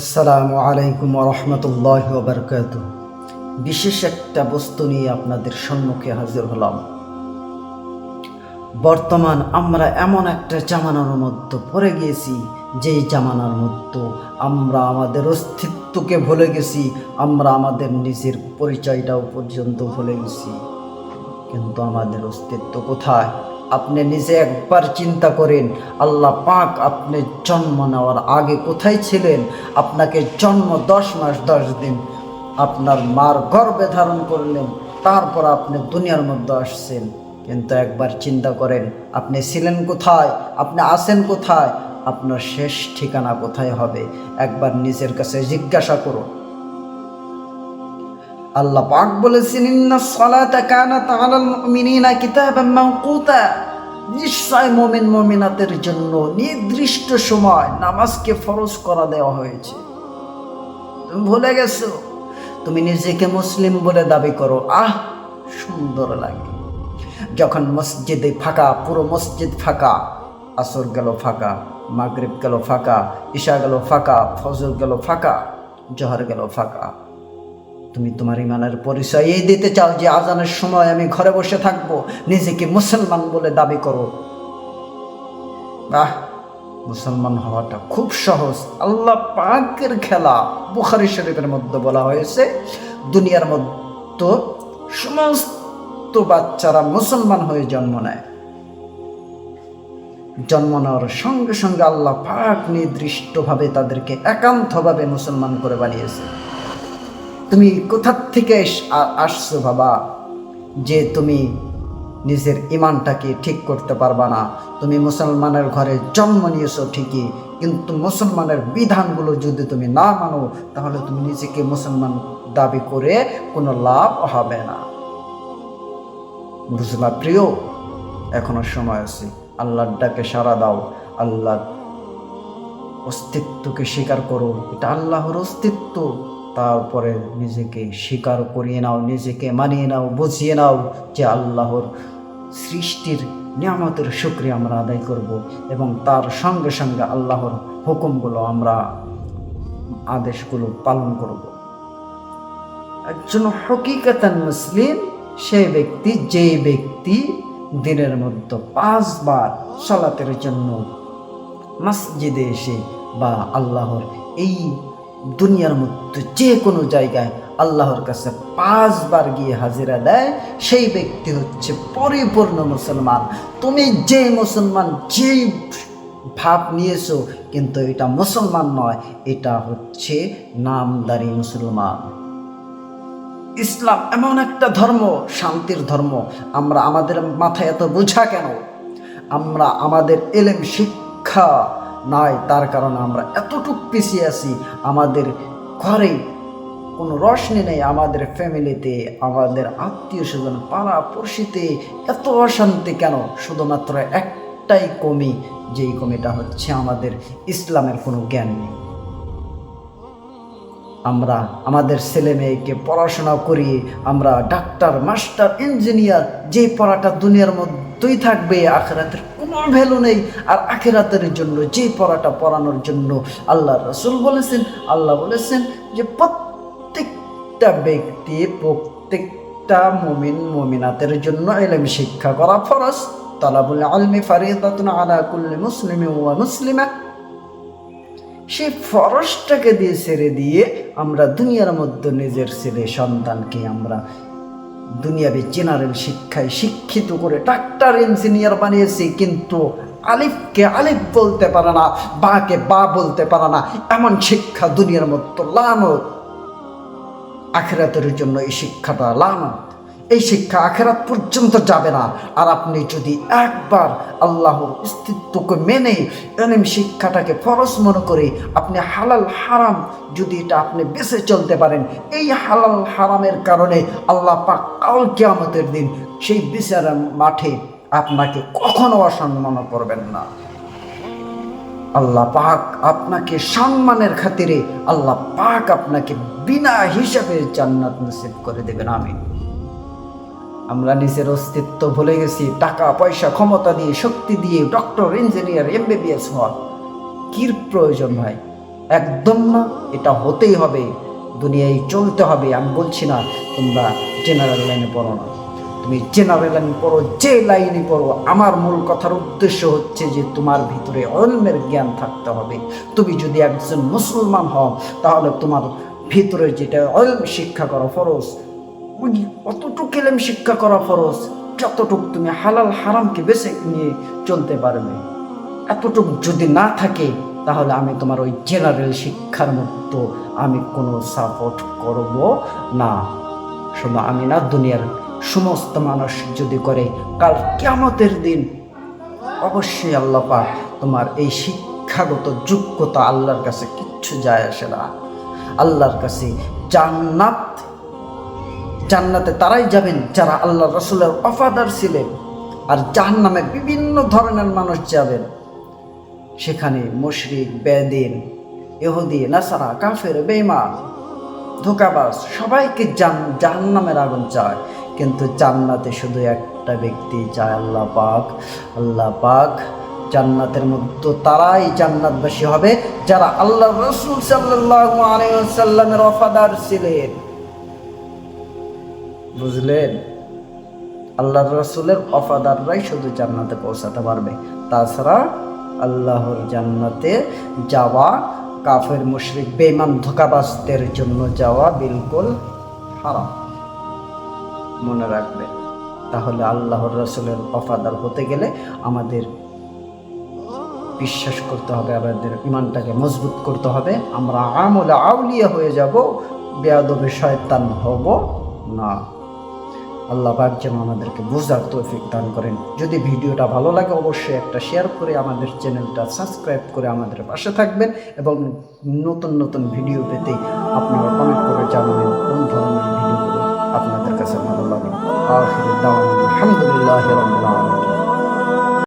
আসসালামু আলাইকুম রহমতুল্লাহ বরকাত বিশেষ একটা বস্তু নিয়ে আপনাদের সম্মুখে হাজির হলাম। বর্তমান আমরা এমন একটা জামানার মধ্যে পড়ে গিয়েছি, যেই জামানার মধ্যে আমরা আমাদের অস্তিত্বকে ভুলে গেছি, আমরা আমাদের নিজের পরিচয়টাও পর্যন্ত ভুলে গেছি। কিন্তু আমাদের অস্তিত্ব কোথায়? আপনি নিজে একবার চিন্তা করেন, আল্লাহ পাক আপনি জন্ম নেওয়ার আগে কোথায় ছিলেন? আপনাকে জন্ম দশ মাস দশ দিন আপনার মার গর্ভে ধারণ করলেন, তারপর আপনি দুনিয়ার মধ্যে আসছেন। কিন্তু একবার চিন্তা করেন, আপনি ছিলেন কোথায়? আপনি আছেন কোথায়? আপনার শেষ ঠিকানা কোথায় হবে? একবার নিজের কাছে জিজ্ঞাসা করুন। আল্লাহ পাক বলেছেন, ইন্না সালাতা কানাত আলাল মুমিনিনা কিতাবাম মাওকুতা। নিশ্চয় মুমিন, মুমিনাতের জন্য নির্দিষ্ট সময় নামাজকে ফরজ করা দেওয়া হয়েছে। তুমি ভুলে গেছো? তুমি নিজেকে মুসলিম বলে দাবি করো। আহ, সুন্দর লাগে। যখন মসজিদে ফাঁকা, পুরো মসজিদ ফাঁকা, আসর গেল ফাঁকা, মাগরিব গেল ফাঁকা, ঈশা গেল ফাঁকা, ফজর গেল ফাঁকা, জহর গেল ফাঁকা। তুমি তোমার ইমানের পরিচয় এই দিতে চাও যে আজানের সময় আমি ঘরে বসে থাকব। নিজেকে মুসলমান বলে দাবি করো। বাহ, মুসলমান হওয়াটা খুব সহজ। আল্লাহ পাকের খেলা বুখারি শরীফের মধ্যে বলা হয়েছে, দুনিয়ার মধ্যে সমস্ত বাচ্চারা মুসলমান হয়ে জন্ম নেয়। জন্ম নেওয়ার সঙ্গে সঙ্গে আল্লাহ পাক নির্দিষ্টভাবে তাদেরকে একান্তভাবে মুসলমান করে বানিয়েছে। তুমি কোথার থেকে আসছো বাবা? যে তুমি নিজের ইমানটাকে ঠিক করতে পারবা না। তুমি মুসলমানের ঘরে জন্ম নিয়েছো ঠিকই, কিন্তু মুসলমানের বিধানগুলো যদি তুমি না মানো, তাহলে তুমি নিজেকে মুসলমান দাবি করে কোনো লাভ হবে না। বুঝলা প্রিয়? এখনও সময় আছে। আল্লাহর ডাকে সাড়া দাও। আল্লাহর অস্তিত্বকে স্বীকার করো। এটা আল্লাহর অস্তিত্ব। তারপরে নিজেকে স্বীকার করিয়ে নাও, নিজেকে মানিয়ে নাও, বুঝিয়ে নাও যে আল্লাহর সৃষ্টির নিয়ামতের শুক্রিয়া আমরা আদায় করব এবং তার সঙ্গে সঙ্গে আল্লাহর হুকুমগুলো আমরা আদেশগুলো পালন করব। একজন হকিকাতান মুসলিম সেই ব্যক্তি যে ব্যক্তি দিনের মধ্যে পাঁচবার সালাতের জন্য মসজিদে এসে বা আল্লাহর এই দুনিয়ার মধ্যে যে কোনো জায়গায় আল্লাহর কাছে পাঁচবার গিয়ে হাজিরা দেয়, সেই ব্যক্তি হচ্ছে পরিপূর্ণ মুসলমান। তুমি যে মুসলমান, যেই ভাব নিয়েছো, কিন্তু এটা মুসলমান নয়, এটা হচ্ছে নামদারি মুসলমান। ইসলাম এমন একটা ধর্ম, শান্তির ধর্ম। আমরা আমাদের মাথায় এত বোঝা কেন? আমরা আমাদের এলেম শিক্ষা নাই, তার কারণে আমরা এতটুক পিছিয়ে আছি। আমাদের ঘরে কোনো রশনি নেই, আমাদের ফ্যামিলিতে, আমাদের আত্মীয় স্বজন পাড়া পড়শিতে এত অশান্তি কেন? শুধুমাত্র একটাই কমি, যেই কমিটা হচ্ছে আমাদের ইসলামের কোনো জ্ঞান নেই। আমরা আমাদের ছেলে মেয়েকে পড়াশোনা করি আমরা ডাক্তার, মাস্টার, ইঞ্জিনিয়ার যে পড়াটা দুনিয়ার মধ্যেই থাকবে, আখেরাতের কোনো ভ্যালু নেই। আর আখেরাতের জন্য যে পড়াটা পড়ানোর জন্য আল্লাহ রসুল বলেছেন, আল্লাহ বলেছেন যে প্রত্যেকটা ব্যক্তি প্রত্যেকটা মমিন, মমিনাতের জন্য এলেম শিক্ষা করা ফরজ। তালাবুল আলমি ফারিদাতুন আলা কুল্লি মুসলিমি ওয়া মুসলিমা সেই ফরসটাকে দিয়ে ছেড়ে দিয়ে আমরা দুনিয়ার মধ্যে নিজের ছেলে, সন্তানকে আমরা দুনিয়াবি জেনারেল শিক্ষায় শিক্ষিত করে ডাক্তার, ইঞ্জিনিয়ার বানিয়েছি, কিন্তু আলিফকে আলিফ বলতে পারে না, বাকে বা বলতে পারে না। এমন শিক্ষা দুনিয়ার মধ্যে লানত। আখেরাতের জন্য এই শিক্ষাটা লানত। এই শিক্ষা আখেরাত পর্যন্ত যাবে না। আর আপনি যদি একবার আল্লাহর অস্তিত্বকে মেনে এলিম শিক্ষাটাকে ফরজ মনে করে আপনি হালাল হারাম যদি এটা আপনি বেঁচে চলতে পারেন, এই হালাল হারামের কারণে আল্লাহ পাক কাল কিয়ামতের দিন সেই বিচারের মাঠে আপনাকে কখনো অসম্মান করবেন না। আল্লাহ পাক আপনাকে সম্মানের খাতিরে আল্লাহ পাক আপনাকে বিনা হিসাবে জান্নাত নসিব করে দেবেন। আমিন। আমরা নিজের অস্তিত্ব ভুলে গেছি। টাকা, পয়সা, ক্ষমতা দিয়ে, শক্তি দিয়ে ডক্টর ইঞ্জিনিয়ার এমবিবিএস হওয়ার কির প্রয়োজন হয়? একদম না, এটা হতেই হবে। দুনিয়ায় চলতে হবে, আমি বলছি না, তোমরা জেনারেল লাইনে পড়ো না। তুমি জেনারেল লাইন পড়ো, যে লাইনে পড়ো, আমার মূল কথার উদ্দেশ্য হচ্ছে যে তোমার ভিতরে অল্মের জ্ঞান থাকতে হবে। তুমি যদি একজন মুসলমান হও, তাহলে তোমার ভিতরে যেটা অল্ম শিক্ষা করা ফরজ ওই অতটুকু এলেম শিক্ষা করা ফরজ, যতটুকু তুমি হালাল হারামকে বেছে নিয়ে চলতে পারবে। এতটুকু যদি না থাকে, তাহলে আমি তোমার ওই জেনারেল শিক্ষার মতো আমি কোনো সাপোর্ট করব না। শোনো, আমি না দুনিয়ার সমস্ত মানুষ যদি করে, কাল কেমতের দিন অবশ্যই আল্লাহ পাক তোমার এই শিক্ষাগত যোগ্যতা আল্লাহর কাছে কিচ্ছু যায় আসে না। আল্লাহর কাছে জান্নাত জান্নাতে তারাই যাবেন যারা আল্লাহ রসুলের অফাদার ছিলেন। আর জাহান্নামে বিভিন্ন ধরনের মানুষ যাবেন। সেখানে মুশরিক, বেদিন, ইহুদি, নাসারা, কাফের বেমা ধোকাবাজ, সবাইকে জান, জাহান্নামের আগুন চায়। কিন্তু জান্নাতে শুধু একটা ব্যক্তি চায় আল্লাহ পাক। আল্লাহ পাক জান্নাতের মধ্যে তারাই জান্নাতবাসী হবে যারা আল্লাহ রসুল সাল্লাল্লাহু আলাইহি ওয়াসাল্লামের অফাদার ছিলেন। বুঝলেন? আল্লাহ রসুলের অফাদাররাই শুধু জান্নাতে পৌঁছাতে পারবে। তাছাড়া আল্লাহর জান্নাতে যাওয়া কাফের, মুশরিক বেমান ধোকাবাজদের জন্য যাওয়া বিলকুল হারাম। মনে রাখবে তাহলে আল্লাহর রসুলের অফাদার হতে গেলে আমাদের বিশ্বাস করতে হবে, আমাদের ইমানটাকে মজবুত করতে হবে। আমরা আমলে আউলিয়া হয়ে যাব, বেয়াদবে শয়তান হব না। আল্লাহ পাক যেন আমাদেরকে বোঝার তৌফিক দান করেন। যদি ভিডিওটা ভালো লাগে, অবশ্যই একটা শেয়ার করে আমাদের চ্যানেলটা সাবস্ক্রাইব করে আমাদের পাশে থাকবেন এবং নতুন নতুন ভিডিও পেতে আপনারা কমেন্ট করে জানাবেন কোন ধরনের ভিডিওগুলো আপনাদের কাছে ভালো লাগে। দাওয়ান